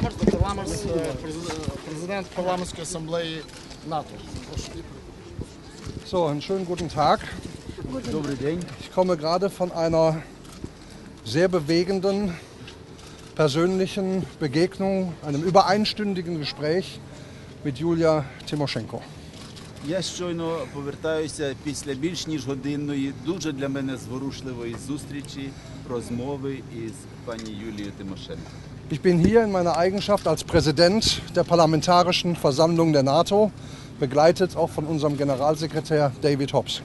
Ламерс, доктор Ламерс, е, презид- президент парламентської асамблеї НАТО. Прошу. So, einen schönen guten Tag. Ich komme gerade von einer sehr bewegenden persönlichen Begegnung, einem übereinstündigen Gespräch mit Julia Timoschenko. Я щойно повертаюся після більш ніж годинної, дуже для мене зворушливої зустрічі, розмови із пані Юлією Тимошенко. Ich bin hier in meiner Eigenschaft als Präsident der Parlamentarischen Versammlung der NATO, begleitet auch von unserem Generalsekretär David Hobbs.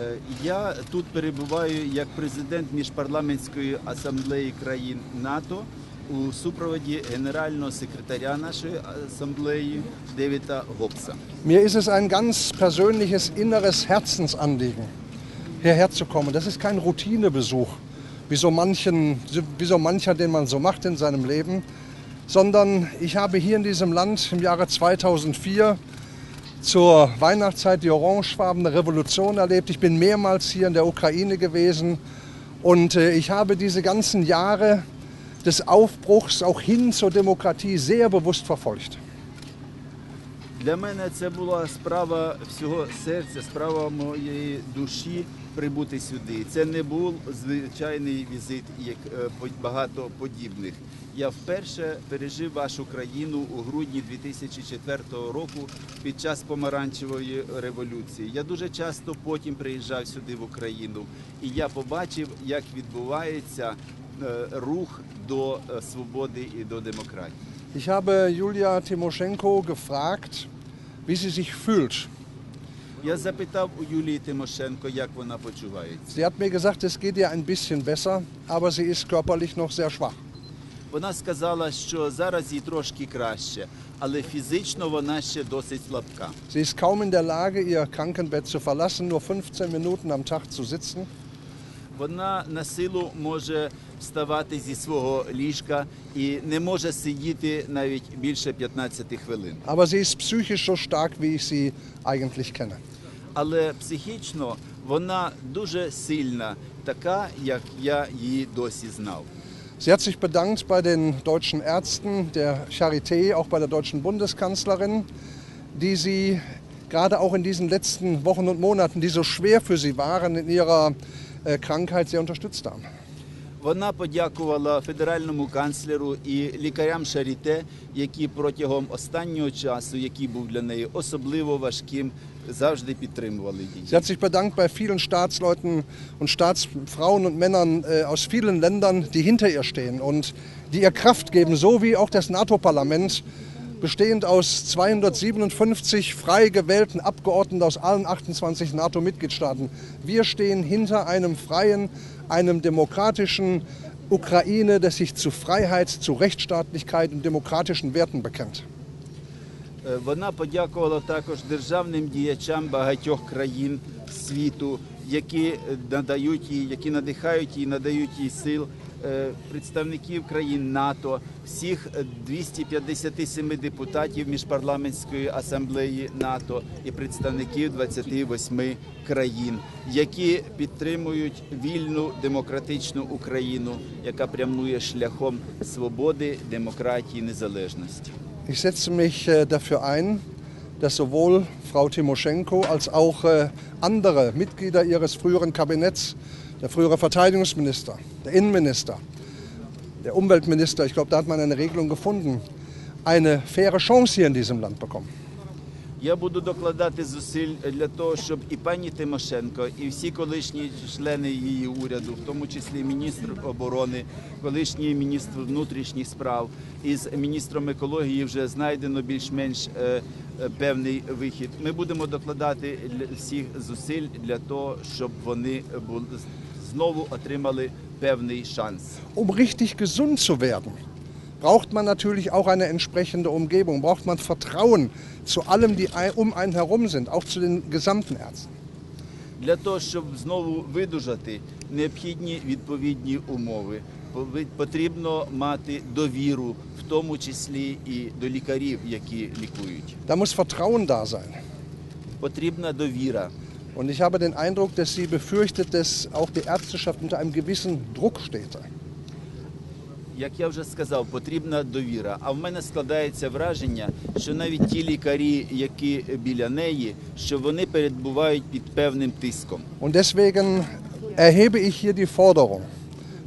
Е, Я тут перебуваю як президент міжпарламентської асамблеї країн НАТО у супроводі генерального секретаря нашої асамблеї Девіта Гобса. Mir ist es ein ganz persönliches inneres Herzensanliegen, hierher zu kommen. Das ist kein Routinebesuch, wie so, manchen, wie so mancher, den man so macht in seinem Leben, sondern ich habe hier in diesem Land im Jahre 2004 zur Weihnachtszeit die orangefarbene Revolution erlebt. Ich bin mehrmals hier in der Ukraine gewesen und äh, ich habe diese ganzen Jahre des Aufbruchs auch hin zur Demokratie sehr bewusst verfolgt. Для мене це була справа всього серця, справа моєї душі прибути сюди. Це не був звичайний візит, як е, багато подібних. Я вперше пережив вашу країну у грудні 2004 року під час помаранчевої революції. Я дуже часто потім приїжджав сюди в Україну, і я побачив, як відбувається е, рух до е, свободи і до демократії. Ich habe Julia Timoschenko gefragt, wie sie sich fühlt. Я запитав у Юлії Тимошенко, як вона почувається. Sie hat mir gesagt, es geht ihr ein bisschen besser, aber sie ist körperlich noch sehr schwach. Вона сказала, що зараз їй трошки краще, але фізично вона ще досить слабка. Sie ist kaum in der Lage, ihr Krankenbett zu verlassen, nur 15 Minuten am Tag zu sitzen. Вона на силу може вставати зі свого ліжка і не може сидіти навіть більше 15 хвилин. Aber sie ist psychisch so stark, wie ich sie eigentlich kenne. Але психічно вона дуже сильна, така, як я її досі знав. Sie hat sich bedankt bei den deutschen Ärzten, der Charité, auch bei der deutschen Bundeskanzlerin, die sie gerade auch in diesen letzten Wochen und Monaten, die so schwer für sie waren, in ihrer äh, Krankheit sehr unterstützt haben. Вона подякувала федеральному канцлеру і лікарям Шаріте, які протягом останнього часу, який був для неї особливо важким, завжди підтримували її. Sie hat sich bedankt bei vielen Staatsleuten und Staatsfrauen und Männern äh, aus vielen Ländern, die hinter ihr stehen und die ihr Kraft geben, so wie auch das NATO-Parlament, bestehend aus 257 frei gewählten Abgeordneten aus allen 28 NATO-Mitgliedstaaten. Wir stehen hinter einem freien, einem demokratischen Ukraine, das sich zu Freiheit, zu Rechtsstaatlichkeit und demokratischen Werten bekennt. Е, Вона подякувала також державним діячам багатьох країн світу, які е, надають їй, які надихають її, надають їй сил. е, Представників країн НАТО, всіх е, 257 депутатів міжпарламентської асамблеї НАТО і представників 28 країн, які підтримують вільну демократичну Україну, яка прямує шляхом свободи, демократії, незалежності. Ich setze mich dafür ein, dass sowohl Frau Timoschenko als auch äh, andere Mitglieder ihres früheren Kabinetts, der frühere Verteidigungsminister, der Innenminister, der Umweltminister, ich glaube, da hat man eine Regelung gefunden, eine faire Chance hier in diesem Land bekommen. Я буду докладати зусиль для того, щоб і пані Тимошенко, і всі колишні члени її уряду, в тому числі міністр оборони, колишній міністр внутрішніх справ, із міністром екології вже знайдено більш-менш е, е, певний вихід. Ми будемо докладати всіх зусиль для того, щоб вони були знову отримали певний шанс. Um richtig gesund zu werden, braucht man natürlich auch eine entsprechende Umgebung, braucht man Vertrauen zu allem, die ein- um einen herum sind, auch zu den gesamten Ärzten. Для того, щоб знову видужати, необхідні відповідні умови. Пови- Потрібно мати довіру, в тому числі і до лікарів, які лікують. Da muss Vertrauen da sein. Потрібна довіра. Und ich habe den Eindruck, dass sie befürchtet, dass auch die Ärzteschaft unter einem gewissen Druck steht. Як я вже сказав, потрібна довіра. А в мене складається враження, що навіть ті лікарі, які біля неї, що вони перебувають під певним тиском. Und deswegen erhebe ich hier die Forderung,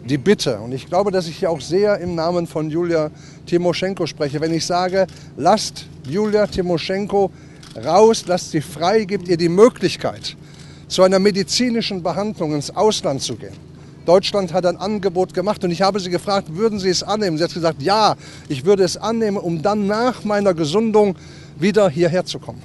die Bitte. Und ich glaube, dass ich hier auch sehr im Namen von Julia Timoschenko spreche, wenn ich sage, lasst Julia Timoschenko raus, lasst sie frei, gebt ihr die Möglichkeit, zu einer medizinischen Behandlung ins Ausland zu gehen. Deutschland hat ein Angebot gemacht und ich habe sie gefragt, würden Sie es annehmen? Sie hat gesagt, ja, ich würde es annehmen, um dann nach meiner Gesundung wieder hierher zu kommen.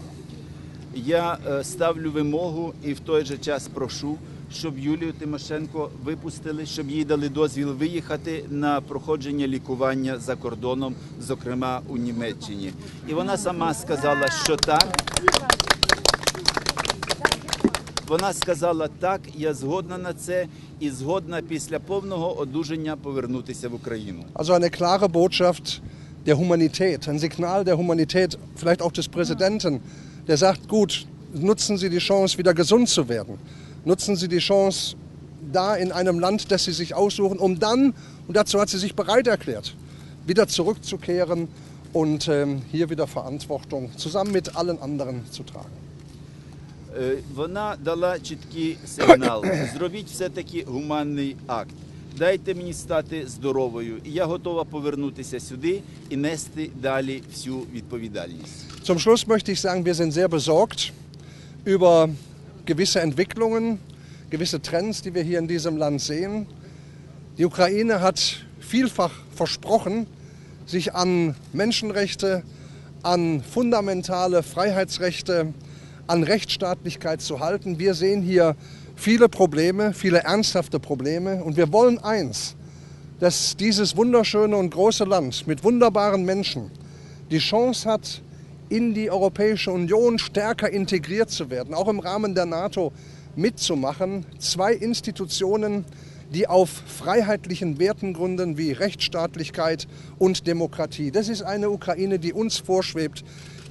Я е, ставлю вимогу і в той же час прошу, щоб Юлію Тимошенко випустили, щоб їй дали дозвіл виїхати на проходження лікування за кордоном, зокрема у Німеччині. І вона сама сказала, що так. Вона сказала так, я згодна на це і згодна після повного одужання повернутися в Україну. Also eine klare Botschaft der Humanität, ein Signal der Humanität, vielleicht auch des Präsidenten, der sagt, gut, nutzen Sie die Chance, wieder gesund zu werden. Nutzen Sie die Chance da in einem Land, das Sie sich aussuchen, um dann, und dazu hat sie sich bereit erklärt, wieder zurückzukehren und ähm, hier wieder Verantwortung zusammen mit allen anderen zu tragen. Е, Вона дала чіткий сигнал. Зробіть все-таки гуманний акт. Дайте мені стати здоровою, і я готова повернутися сюди і нести далі всю відповідальність. Zum Schluss möchte ich sagen, wir sind sehr besorgt über gewisse Entwicklungen, gewisse Trends, die wir hier in diesem Land sehen. Die Ukraine hat vielfach versprochen, sich an Menschenrechte, an fundamentale Freiheitsrechte, an Rechtsstaatlichkeit zu halten. Wir sehen hier viele Probleme, viele ernsthafte Probleme und wir wollen eins, dass dieses wunderschöne und große Land mit wunderbaren Menschen die Chance hat, in die Europäische Union stärker integriert zu werden, auch im Rahmen der NATO mitzumachen. Zwei Institutionen, die auf freiheitlichen Werten gründen wie Rechtsstaatlichkeit und Demokratie. Das ist eine Ukraine, die uns vorschwebt,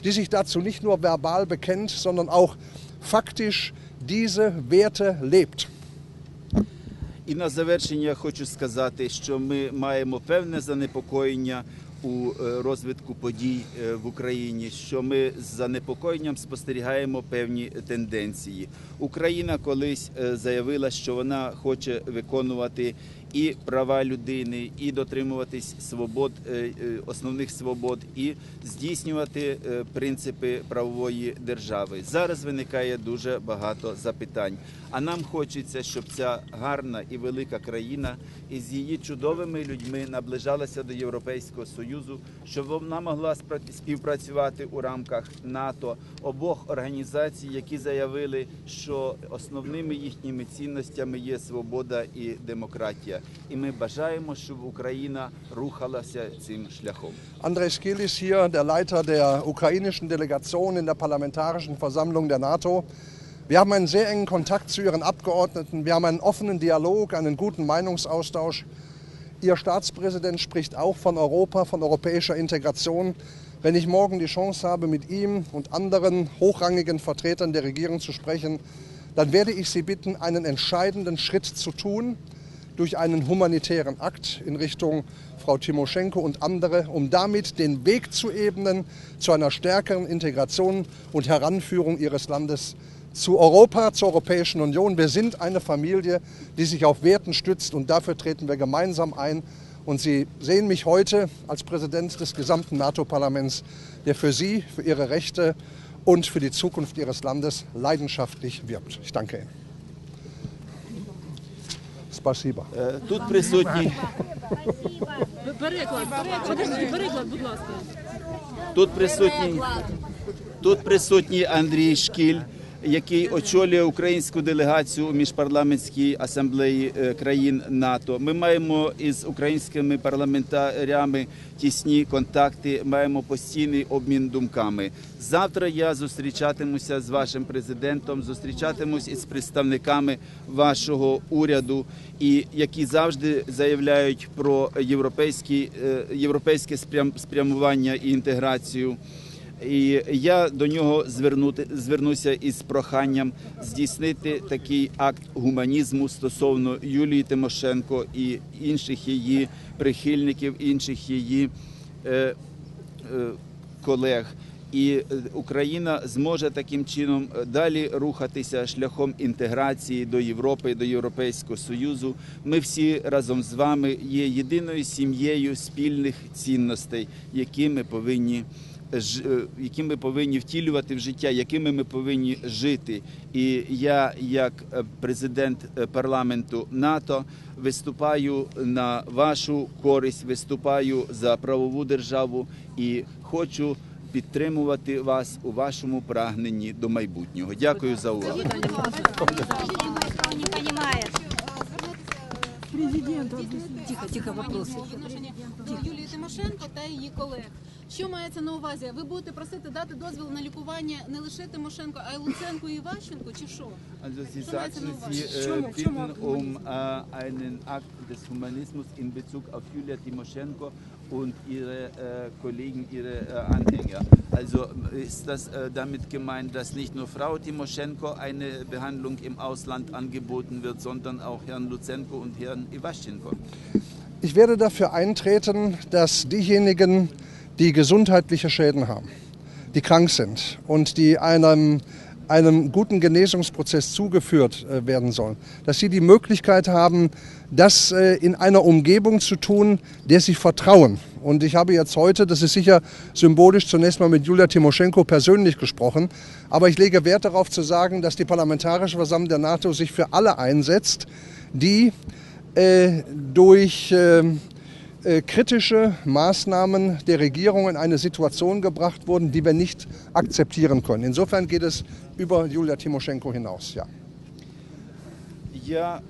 die sich dazu nicht nur verbal bekennt, sondern auch faktisch diese Werte lebt. І на завершення хочу сказати, що ми маємо певне занепокоєння у е, розвитку подій е, в Україні, що ми з занепокоєнням спостерігаємо певні тенденції. Україна колись е, заявила, що вона хоче виконувати і права людини, і дотримуватись свобод, е, е, основних свобод, і здійснювати е, принципи правової держави. Зараз виникає дуже багато запитань. А нам хочеться, щоб ця гарна і велика країна із її чудовими людьми наближалася до Європейського Союзу, щоб вона могла співпрацювати у рамках НАТО, обох організацій, які заявили, що основними їхніми цінностями є свобода і демократія. І ми бажаємо, щоб Україна рухалася цим шляхом. Andrei Skil ist hier der Leiter der ukrainischen Delegation in der Parlamentarischen Versammlung der NATO. Wir haben einen sehr engen Kontakt zu Ihren Abgeordneten. Wir haben einen offenen Dialog, einen guten Meinungsaustausch. Ihr Staatspräsident spricht auch von Europa, von europäischer Integration. Wenn ich morgen die Chance habe, mit ihm und anderen hochrangigen Vertretern der Regierung zu sprechen, dann werde ich Sie bitten, einen entscheidenden Schritt zu tun durch einen humanitären Akt in Richtung Frau Timoschenko und andere, um damit den Weg zu ebnen zu einer stärkeren Integration und Heranführung ihres Landes zu Europa, zur Europäischen Union. Wir sind eine Familie, die sich auf Werten stützt und dafür treten wir gemeinsam ein. Und Sie sehen mich heute als Präsident des gesamten NATO-Parlaments, der für Sie, für Ihre Rechte und für die Zukunft Ihres Landes leidenschaftlich wirbt. Ich danke Ihnen. Спасибо. Е, Тут присутні Переклад, подожди, переклад, будь ласка. Тут присутній, тут присутній Андрій Шкіль, який очолює українську делегацію у міжпарламентській асамблеї е, країн НАТО. Ми маємо із українськими парламентарями тісні контакти, маємо постійний обмін думками. Завтра я зустрічатимуся з вашим президентом, зустрічатимусь із представниками вашого уряду, і які завжди заявляють про європейські, е, європейське спрям- спрямування і інтеграцію. І я до нього звернути, звернуся із проханням здійснити такий акт гуманізму стосовно Юлії Тимошенко і інших її прихильників, інших її е, е, колег. І е, Україна зможе таким чином е, далі рухатися шляхом інтеграції до Європи, до Європейського Союзу. Ми всі разом з вами є єдиною сім'єю спільних цінностей, які ми повинні які ми повинні втілювати в життя, якими ми повинні жити. І я, як е, президент е, парламенту НАТО, виступаю на вашу користь, виступаю за правову державу і хочу підтримувати вас у вашому прагненні до майбутнього. Дякую за увагу. Понимает. Тихо, тихо, вопроси. Юлії Тимошенко та її колег. Що мається на увазі? Ви будете просити дати дозвіл на лікування не лише Тимошенко, а й Луценко і Иващенко, чи що? Also Sie Schon mal sagten, zum Sie Wort. äh, Schon mal- schon mal bitten um äh, einen Akt des Humanismus in Bezug auf Julia Timoschenko und ihre äh, Kollegen, ihre äh, Anhänger. Also äh, ist das äh, damit gemeint, dass nicht nur Frau Timoschenko eine Behandlung im Ausland angeboten wird, sondern auch Herrn Luzenko und Herrn Iwaschenko? Ich werde dafür eintreten, dass diejenigen, die gesundheitliche Schäden haben, die krank sind und die einem, einem guten Genesungsprozess zugeführt äh, werden sollen, dass sie die Möglichkeit haben, das äh, in einer Umgebung zu tun, der sie vertrauen. Und ich habe jetzt heute, das ist sicher symbolisch, zunächst mal mit Julia Timoschenko persönlich gesprochen, aber ich lege Wert darauf zu sagen, dass die Parlamentarische Versammlung der NATO sich für alle einsetzt, die äh, durch äh, kritische Maßnahmen der Regierung in eine Situation gebracht wurden, die wir nicht akzeptieren können. Insofern geht es über Julia Timoschenko hinaus. Ja. Я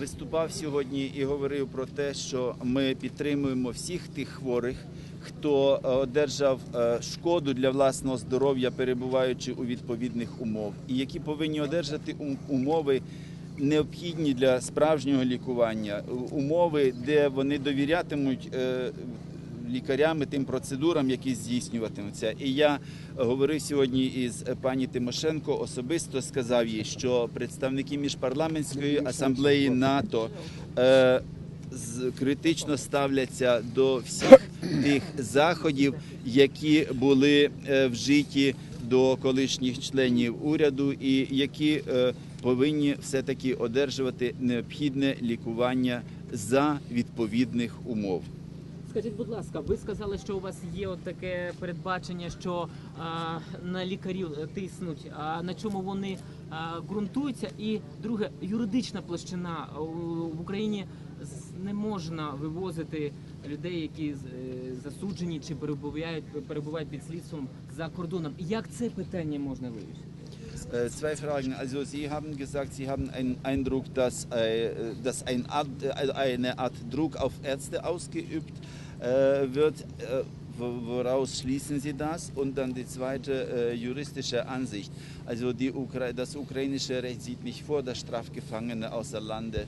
виступав сьогодні і говорив про те, що ми підтримуємо всіх тих хворих, хто е, одержав е, шкоду для власного здоров'я, перебуваючи у відповідних умов, і які повинні одержати умови. Необхідні для справжнього лікування, умови, де вони довірятимуть е, лікарям тим процедурам, які здійснюватимуться. І я говорив сьогодні із пані Тимошенко, особисто сказав їй, що представники міжпарламентської асамблеї НАТО е, з- критично ставляться до всіх тих заходів, які були е, вжиті до колишніх членів уряду, і які е, повинні все-таки одержувати необхідне лікування за відповідних умов. Скажіть, будь ласка, ви сказали, що у вас є от таке передбачення, що а, на лікарів е, тиснуть, а на чому вони а, ґрунтуються? І друге, юридична площина в Україні не можна вивозити людей, які е, засуджені чи перебувають перебувають під слідством за кордоном. Як це питання можна вирішити? Äh, Zwei Fragen. Also Sie haben gesagt, Sie haben einen Eindruck, dass, äh, dass ein Art, äh, eine Art Druck auf Ärzte ausgeübt äh, wird. Wo- Woraus schließen Sie das? Und dann die zweite juristische Ansicht. Also Ukra das ukrainische Recht sieht nicht vor, dass Strafgefangene außer Lande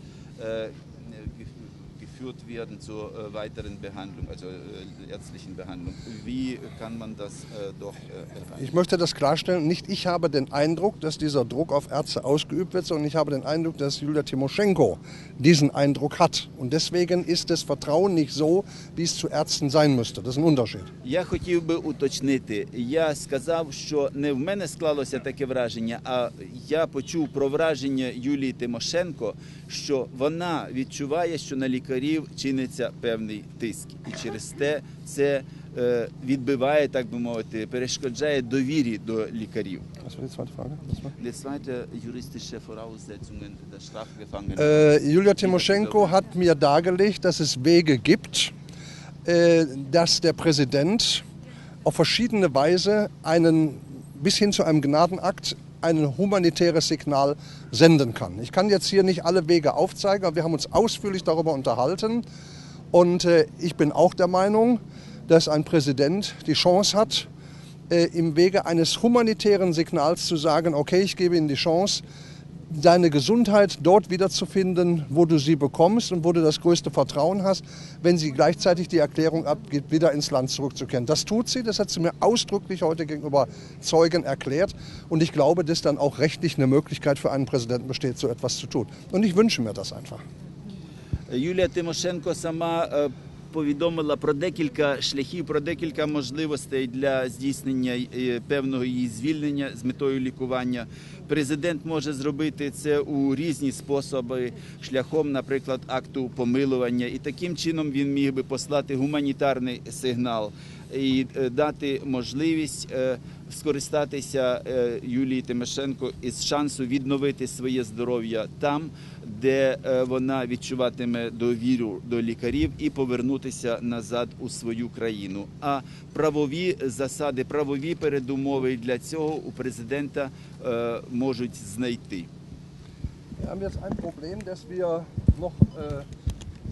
geführt werden zur äh, weiteren Behandlung, also äh, ärztlichen Behandlung. Wie kann man das äh, doch äh, erreichen? Ich möchte das klarstellen, nicht ich habe den Eindruck, dass dieser Druck auf Ärzte ausgeübt wird, sondern ich habe den Eindruck, dass Julia Timoschenko diesen Eindruck hat. Und deswegen ist das Vertrauen nicht so, wie es zu Ärzten sein müsste. Das ist ein Unterschied. Я хотів би уточнити. Я сказав, що не в мене склалося таке враження, а я почув про враження Юлії Тимошенко, що вона відчуває, що на лікарів чиниться певний тиск, і через те це е, відбиває, так би мовити, перешкоджає довірі до лікарів. Was war die zweite Frage? Was war? Die zweite juristische Voraussetzungen der Strafgefangenen. Äh, Julia Timoschenko hat mir dargelegt, dass es Wege gibt, äh, dass der Präsident auf verschiedene Weise einen, bis hin zu einem Gnadenakt ein humanitäres Signal senden kann. Ich kann jetzt hier nicht alle Wege aufzeigen, aber wir haben uns ausführlich darüber unterhalten. Und äh, ich bin auch der Meinung, dass ein Präsident die Chance hat, äh, im Wege eines humanitären Signals zu sagen, okay, ich gebe Ihnen die Chance, deine Gesundheit dort wiederzufinden, wo du sie bekommst und wo du das größte Vertrauen hast, wenn sie gleichzeitig die Erklärung abgibt, wieder ins Land zurückzukehren. Das tut sie, das hat sie mir ausdrücklich heute gegenüber Zeugen erklärt. Und ich glaube, dass dann auch rechtlich eine Möglichkeit für einen Präsidenten besteht, so etwas zu tun. Und ich wünsche mir das einfach. Юлія Тимошенко сама е, повідомила про декілька шляхів, про декілька можливостей для здійснення е, певного її звільнення з метою лікування. Президент може зробити це у різні способи, шляхом, наприклад, акту помилування, і таким чином він міг би послати гуманітарний сигнал і е, дати можливість е, скористатися Юлії Тимошенко із шансу відновити своє здоров'я там, де е, вона відчуватиме довіру до лікарів і повернутися назад у свою країну. А правові засади, правові передумови для цього у президента е, можуть знайти. Wir haben jetzt ein Problem, dass wir noch äh,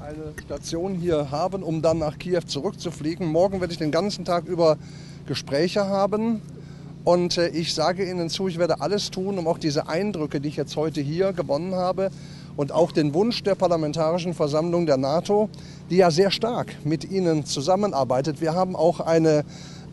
eine Station hier haben, um dann nach Kiew zurückzufliegen. Morgen werde ich den ganzen Tag über Gespräche haben. Und äh, ich sage Ihnen zu, ich werde alles tun, um auch diese Eindrücke, die ich jetzt heute hier gewonnen habe, und auch den Wunsch der Parlamentarischen Versammlung der NATO, die ja sehr stark mit Ihnen zusammenarbeitet. Wir haben auch eine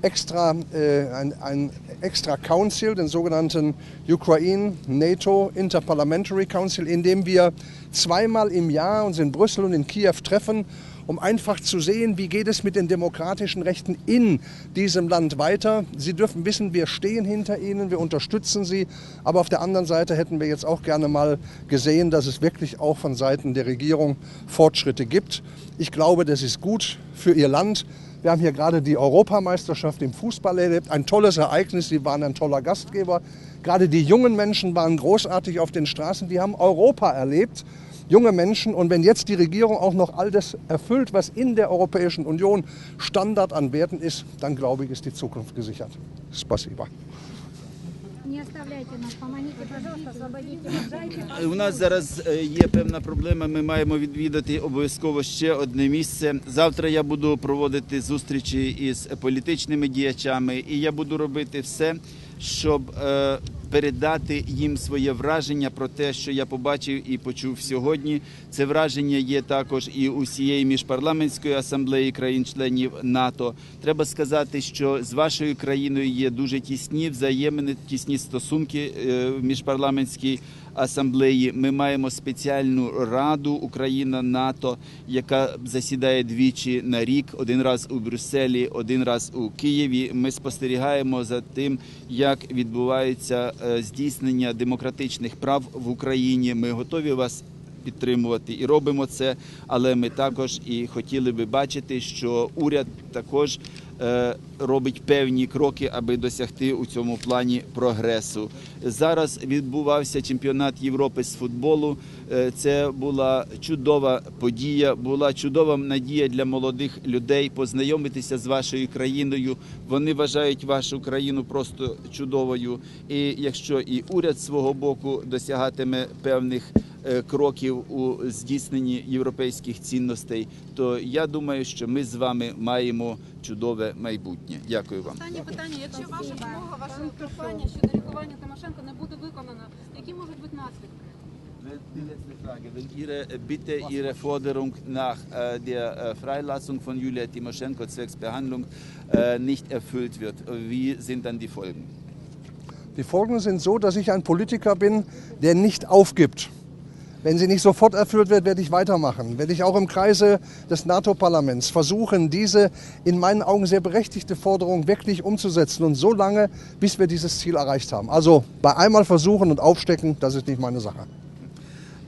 extra, äh, ein, ein extra Council, den sogenannten Ukraine NATO Interparliamentary Council, in dem wir zweimal im Jahr uns in Brüssel und in Kiew treffen, um einfach zu sehen, wie geht es mit den demokratischen Rechten in diesem Land weiter. Sie dürfen wissen, wir stehen hinter Ihnen, wir unterstützen Sie, aber auf der anderen Seite hätten wir jetzt auch gerne mal gesehen, dass es wirklich auch von Seiten der Regierung Fortschritte gibt. Ich glaube, das ist gut für Ihr Land. Wir haben hier gerade die Europameisterschaft im Fußball erlebt. Ein tolles Ereignis. Sie waren ein toller Gastgeber. Gerade die jungen Menschen waren großartig auf den Straßen. Die haben Europa erlebt Junge Menschen. Und wenn jetzt die Regierung auch noch all das erfüllt, was in der Europäischen Union Standard an Werten ist, dann glaube ich, ist die Zukunft gesichert. Spasiba. Не оставляйте нас, помогите, пожалуйста, освободите нас. Дайте У нас зараз е, є певна проблема. Ми маємо відвідати обов'язково ще одне місце. Завтра я буду проводити зустрічі із політичними діячами, і я буду робити все, Щоб е, передати їм своє враження про те, що я побачив і почув сьогодні. Це враження є також і усієї міжпарламентської асамблеї країн-членів НАТО. Треба сказати, що з вашою країною є дуже тісні взаємини, тісні стосунки е, в міжпарламентській асамблеї. Ми маємо спеціальну раду Україна НАТО, яка засідає двічі на рік, один раз у Брюсселі, один раз у Києві. Ми спостерігаємо за тим, як відбувається е, здійснення демократичних прав в Україні. Ми готові вас. Підтримувати і робимо це, але ми також і хотіли би бачити, що уряд також робить певні кроки, аби досягти у цьому плані прогресу. Зараз відбувався чемпіонат Європи з футболу. Е, Це була чудова подія, була чудова надія для молодих людей познайомитися з вашою країною. Вони вважають вашу країну просто чудовою. І якщо і уряд свого боку досягатиме певних е, кроків у здійсненні європейських цінностей, то я думаю, що ми з вами маємо чудове майбутнє. Дякую вам. Останнє питання. Якщо ваша вимога, ваше прохання щодо лікування Тимошенко не буде виконано, які можуть бути наслідки? Die letzte Frage. Wenn Ihre Bitte, Ihre Forderung nach äh, der äh, Freilassung von Julia Timoschenko zwecks Behandlung äh, nicht erfüllt wird, wie sind dann die Folgen? Die Folgen sind so, dass ich ein Politiker bin, der nicht aufgibt. Wenn sie nicht sofort erfüllt wird, werde ich weitermachen. Werde ich auch im Kreise des NATO-Parlaments versuchen, diese in meinen Augen sehr berechtigte Forderung wirklich umzusetzen und so lange, bis wir dieses Ziel erreicht haben. Also bei einmal versuchen und aufstecken, das ist nicht meine Sache.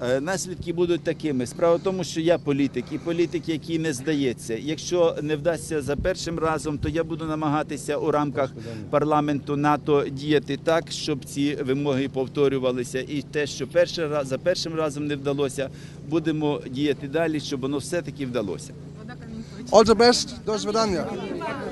Е, Наслідки будуть такими. Справа в тому, що я політик, і політик, який не здається. Якщо не вдасться за першим разом, то я буду намагатися у рамках парламенту НАТО діяти так, щоб ці вимоги повторювалися. І те, що перший раз за першим разом не вдалося, будемо діяти далі, щоб воно все таки вдалося. All the best. До свидания.